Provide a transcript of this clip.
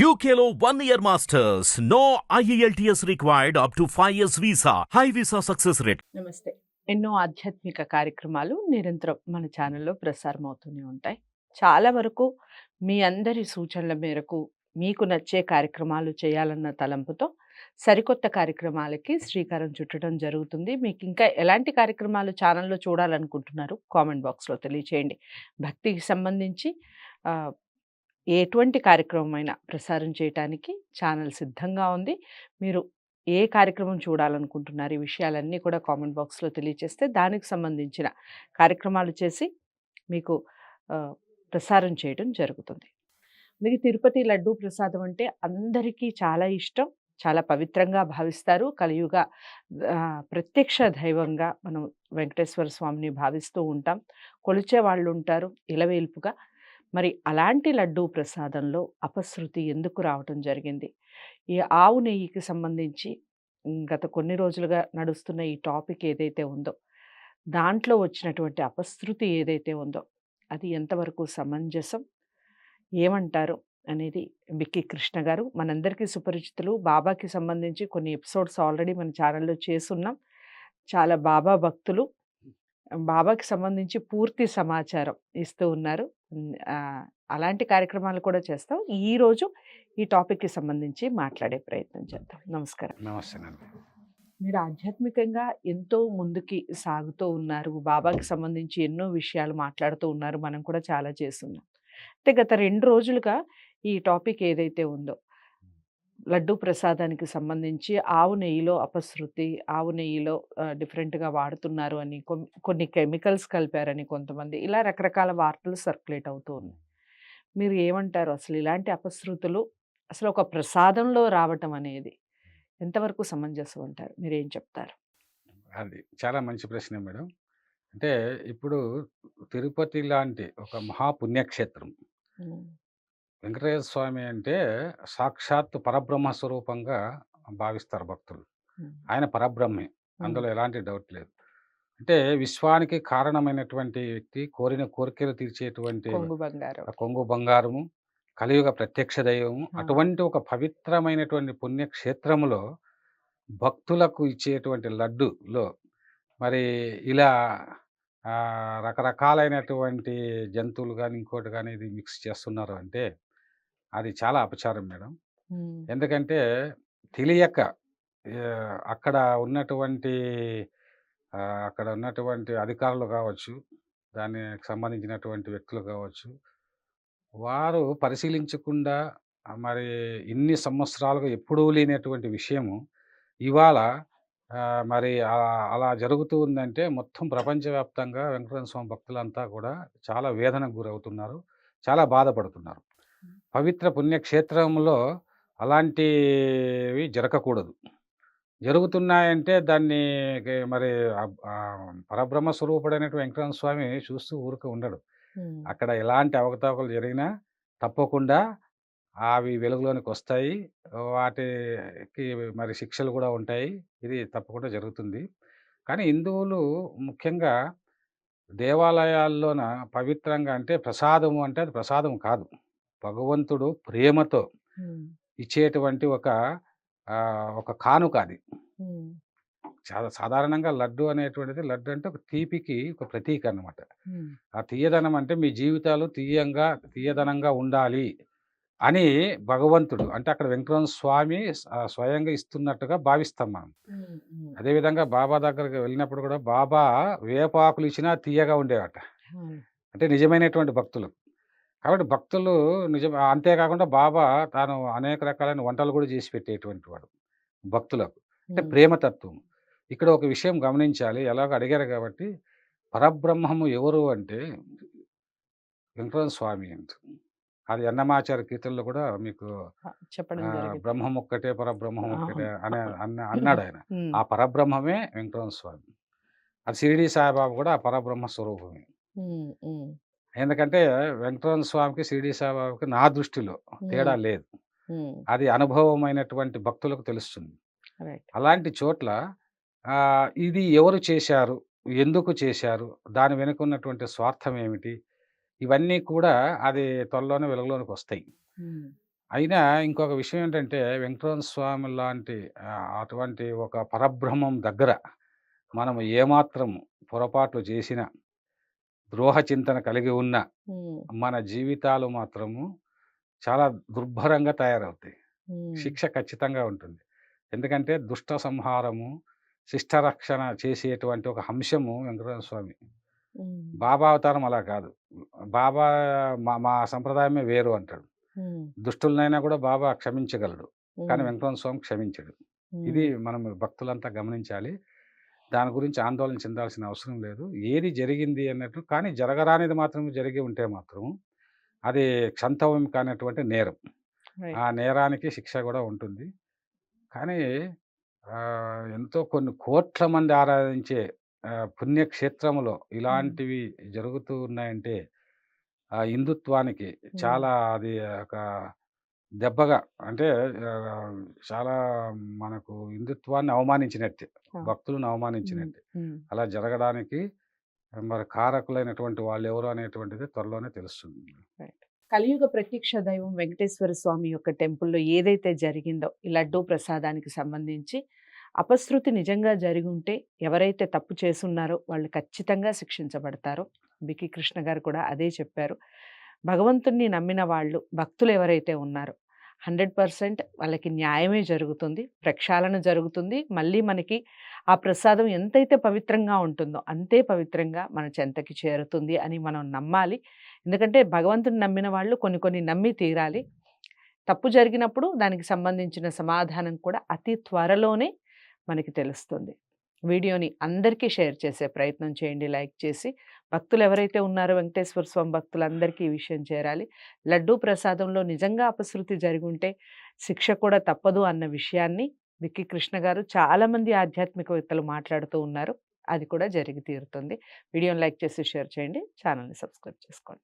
యూకేలో one year masters no IELTS required up to five years visa high visa success rate నమస్తే. ఎన్నో ఆధ్యాత్మిక కార్యక్రమాలు నిరంతరం మన ఛానల్లో ప్రసారం అవుతూనే ఉంటాయి. చాలా వరకు మీ అందరి సూచనల మేరకు మీకు నచ్చే కార్యక్రమాలు చేయాలన్న తలంపుతో సరికొత్త కార్యక్రమాలకి శ్రీకారం చుట్టడం జరుగుతుంది. మీకు ఇంకా ఎలాంటి కార్యక్రమాలు ఛానల్లో చూడాలనుకుంటున్నారు? కామెంట్ బాక్స్లో తెలియచేయండి. భక్తికి సంబంధించి ఎటువంటి కార్యక్రమం అయినా ప్రసారం చేయటానికి ఛానల్ సిద్ధంగా ఉంది. మీరు ఏ కార్యక్రమం చూడాలనుకుంటున్నారు ఈ విషయాలన్నీ కూడా కామెంట్ బాక్స్లో తెలియచేస్తే దానికి సంబంధించిన కార్యక్రమాలు చేసి మీకు ప్రసారం చేయడం జరుగుతుంది. మీకు తిరుపతి లడ్డూ ప్రసాదం అంటే అందరికీ చాలా ఇష్టం చాలా పవిత్రంగా భావిస్తారు. కలియుగ ప్రత్యక్ష దైవంగా మనం వెంకటేశ్వర స్వామిని భావిస్తూ ఉంటాం. కొలిచే వాళ్ళు ఉంటారు ఇలవేల్పుగా. మరి అలాంటి లడ్డూ ప్రసాదంలో అపశృతి ఎందుకు రావటం జరిగింది? ఈ ఆవు నెయ్యికి సంబంధించి గత కొన్ని రోజులుగా నడుస్తున్న ఈ టాపిక్ ఏదైతే ఉందో దాంట్లో వచ్చినటువంటి అపశృతి ఏదైతే ఉందో అది ఎంతవరకు సమంజసం? ఏమంటారు? అనేది బిక్కి కృష్ణ గారు. మనందరికీ సుపరిచితులు. బాబాకి సంబంధించి కొన్ని ఎపిసోడ్స్ ఆల్రెడీ మన ఛానల్లో చేస్తున్నాం చాలా బాబా భక్తులు. బాబాకి సంబంధించి పూర్తి సమాచారం ఇస్తూ ఉన్నారు. అలాంటి కార్యక్రమాలు కూడా చేస్తాం. ఈరోజు ఈ టాపిక్కి సంబంధించి మాట్లాడే ప్రయత్నం చేద్దాం. నమస్కారం. నమస్తేనండి మీరు ఆధ్యాత్మికంగా ఎంతో ముందుకి సాగుతూ ఉన్నారు. బాబాకి సంబంధించి ఎన్నో విషయాలు మాట్లాడుతూ ఉన్నారు. మనం కూడా చాలా చేస్తున్నాం. అయితే గత రెండు రోజులుగా ఈ టాపిక్ ఏదైతే ఉందో లడ్డు ప్రసాదానికి సంబంధించి ఆవు నెయ్యిలో అపశృతి ఆవు నెయ్యిలో డిఫరెంట్గా వాడుతున్నారు అని కొన్- కొన్ని కెమికల్స్ కలిపారని కొంతమంది. ఇలా రకరకాల వార్తలు సర్క్యులేట్ అవుతూ ఉన్నాయి. మీరు ఏమంటారు? అసలు ఇలాంటి అపశృతులు అసలు ఒక ప్రసాదంలో రావటం అనేది ఎంతవరకు సమంజసం అంటారు? మీరు ఏం చెప్తారు? అది చాలా మంచి ప్రశ్న మేడం. అంటే ఇప్పుడు తిరుపతి లాంటి ఒక మహాపుణ్యక్షేత్రం వెంకటేశ్వర స్వామి అంటే సాక్షాత్ పరబ్రహ్మ స్వరూపంగా భావిస్తారు భక్తులు. ఆయన పరబ్రహ్మే. అందులో ఎలాంటి డౌట్ లేదు. అంటే విశ్వానికి కారణమైనటువంటి వ్యక్తి కోరిన కోరికలు తీర్చేటువంటి కొంగు బంగారము కలియుగ ప్రత్యక్ష దైవము. అటువంటి ఒక పవిత్రమైనటువంటి పుణ్యక్షేత్రములో భక్తులకు ఇచ్చేటువంటి లడ్డులో మరి ఇలా రకరకాలైనటువంటి జంతువులు కానీ ఇంకోటి కానీ ఇది మిక్స్ చేస్తున్నారు అంటే అది చాలా అపచారం మేడం. ఎందుకంటే తెలియక అక్కడ ఉన్నటువంటి అక్కడ ఉన్నటువంటి అధికారులు కావచ్చు దానికి సంబంధించినటువంటి వ్యక్తులు కావచ్చు వారు పరిశీలించకుండా మరి ఇన్ని సంవత్సరాలుగా ఎప్పుడూ లేనటువంటి విషయము ఇవాళ మరి అలా జరుగుతూ ఉందంటే మొత్తం ప్రపంచవ్యాప్తంగా వెంకటరమణ స్వామి భక్తులంతా కూడా చాలా వేదనకు గురవుతున్నారు చాలా బాధపడుతున్నారు. పవిత్ర పుణ్యక్షేత్రంలో అలాంటివి జరగకూడదు. జరుగుతున్నాయంటే దాన్ని మరి పరబ్రహ్మ స్వరూపుడైనటువంటి వెంకటరమణ స్వామి చూస్తూ ఊరికే ఉండడు. అక్కడ ఎలాంటి అవకతవకలు జరిగినా తప్పకుండా అవి వెలుగులోనికి వస్తాయి. వాటికి మరి శిక్షలు కూడా ఉంటాయి. ఇది తప్పకుండా జరుగుతుంది. కానీ హిందువులు ముఖ్యంగా దేవాలయాల్లోన పవిత్రంగా అంటే ప్రసాదము అంటే అది ప్రసాదం కాదు. భగవంతుడు ప్రేమతో ఇచ్చేటువంటి ఒక ఒక కానుక అది. చాలా సాధారణంగా లడ్డు అనేటువంటిది లడ్డు అంటే ఒక తీపికి ఒక ప్రతీక అన్నమాట. ఉమ్, ఆ తీయదనం అంటే మీ జీవితాలు తీయంగా తీయదనంగా ఉండాలి అని భగవంతుడు అంటే అక్కడ వెంకటరమణ స్వామి స్వయంగా ఇస్తున్నట్టుగా భావిస్తాం మనం. అదేవిధంగా బాబా దగ్గరికి వెళ్ళినప్పుడు కూడా బాబా వేపాకులు ఇచ్చినా తీయగా ఉండేవట. అంటే నిజమైనటువంటి భక్తులు. కాబట్టి భక్తులు నిజం అంతేకాకుండా బాబా తాను అనేక రకాలైన వంటలు కూడా చేసి పెట్టేటువంటి వాడు భక్తులకు. అంటే ప్రేమతత్వం ఇక్కడ ఒక విషయం గమనించాలి. ఎలాగో అడిగారు కాబట్టి పరబ్రహ్మము ఎవరు అంటే వెంకటరమణ స్వామి అంట. అది అన్నమాచార కీర్తనలో కూడా మీకు చెప్పడం జరిగింది. బ్రహ్మం ఒక్కటే పరబ్రహ్మం. ఒక్కటే అనే అన్న అన్నాడు ఆయన. ఉమ్, ఆ పరబ్రహ్మమే వెంకటరమణ స్వామి. అది షిరిడి సాయిబాబా కూడా ఆ పరబ్రహ్మ స్వరూపమే. ఉమ్, ఉమ్, ఎందుకంటే వెంకటరమణ స్వామికి షిరిడి సాయిబాబాకి నా దృష్టిలో తేడా లేదు. అది అనుభవమైనటువంటి భక్తులకు తెలుస్తుంది. అలాంటి చోట్ల ఇది ఎవరు చేశారు? ఎందుకు చేశారు? దాని వెనుక ఉన్నటువంటి స్వార్థం ఏమిటి? ఇవన్నీ కూడా అది త్వరలోనే వెలుగులోనికి వస్తాయి. అయినా ఇంకొక విషయం ఏంటంటే వెంకటరమణ స్వామి లాంటి అటువంటి ఒక పరబ్రహ్మం దగ్గర మనం ఏమాత్రం పొరపాట్లు చేసినా, ద్రోహ చింతన కలిగి ఉన్న. మన జీవితాలు మాత్రము చాలా దుర్భరంగా తయారవుతాయి. శిక్ష ఖచ్చితంగా ఉంటుంది. ఎందుకంటే దుష్ట సంహారము, శిష్టరక్షణ చేసేటువంటి ఒక అంశము వెంకటరమణ స్వామి. బాబా అవతారం అలా కాదు. బాబా మా మా సంప్రదాయమే వేరు అంటాడు. దుష్టులనైనా కూడా బాబా క్షమించగలడు. కానీ. వెంకటరమణ స్వామి క్షమించడు. ఇది. మనం భక్తులంతా గమనించాలి. దాని గురించి ఆందోళన చెందాల్సిన అవసరం లేదు. ఏది జరిగింది అన్నట్టు కానీ జరగరానిది మాత్రం జరిగి ఉంటే మాత్రం అది క్షంతవ్యం కానటువంటి నేరం. ఆ నేరానికి శిక్ష గూడా ఉంటుంది. కానీ ఎంతో కొన్ని కోట్ల మంది ఆరాధించే పుణ్యక్షేత్రములో ఇలాంటివి జరుగుతూ ఉన్నాయంటే ఆ హిందుత్వానికి. చాలా అది ఒక దెబ్బగా అంటే ఆహ్, చాలా మనకు హిందుత్వాన్ని అవమానించినట్టే. ఆ! భక్తులను హ్మ్. అవమానించినట్టే. హ్మ్. అలా జరగడానికి మరి కారకులైనటువంటి వాళ్ళెవరు అనేటువంటిది త్వరలోనే తెలుస్తుంది. రైట్. కలియుగ ప్రత్యక్ష దైవం వెంకటేశ్వర స్వామి యొక్క టెంపుల్‌లో ఏదైతే జరిగిందో, ఈ లడ్డూ ప్రసాదానికి సంబంధించి అపశృతి నిజంగా జరిగుంటే ఎవరైతే తప్పు చేసున్నారో వాళ్ళు ఖచ్చితంగా శిక్షించబడతారు. బికి కృష్ణ గారు కూడా అదే చెప్పారు. భగవంతుణ్ణి నమ్మిన వాళ్ళు భక్తులు ఎవరైతే ఉన్నారో 100% వాళ్ళకి న్యాయమే జరుగుతుంది. ప్రక్షాళన జరుగుతుంది. మళ్ళీ మనకి ఆ ప్రసాదం ఎంతైతే పవిత్రంగా ఉంటుందో అంతే పవిత్రంగా మన చెంతకి చేరుతుంది అని మనం నమ్మాలి. ఎందుకంటే భగవంతుని నమ్మిన వాళ్ళు కొన్ని కొన్ని నమ్మి తీరాలి. తప్పు జరిగినప్పుడు దానికి సంబంధించిన సమాధానం కూడా అతి త్వరలోనే మనకి తెలుస్తుంది. వీడియోని అందరికీ షేర్ చేసే ప్రయత్నం చేయండి లైక్ చేసి. భక్తులు ఎవరైతే ఉన్నారో వెంకటేశ్వర స్వామి భక్తులందరికీ ఈ విషయం చేరాలి. లడ్డూ ప్రసాదంలో నిజంగా అపశృతి జరిగుంటే శిక్ష కూడా తప్పదు అన్న విషయాన్ని విక్కీ కృష్ణ గారు చాలామంది ఆధ్యాత్మికవేత్తలు మాట్లాడుతూ ఉన్నారు. అది కూడా జరిగి తీరుతుంది. వీడియోని లైక్ చేసి షేర్ చేయండి. ఛానల్‌ని సబ్స్క్రైబ్ చేసుకోండి.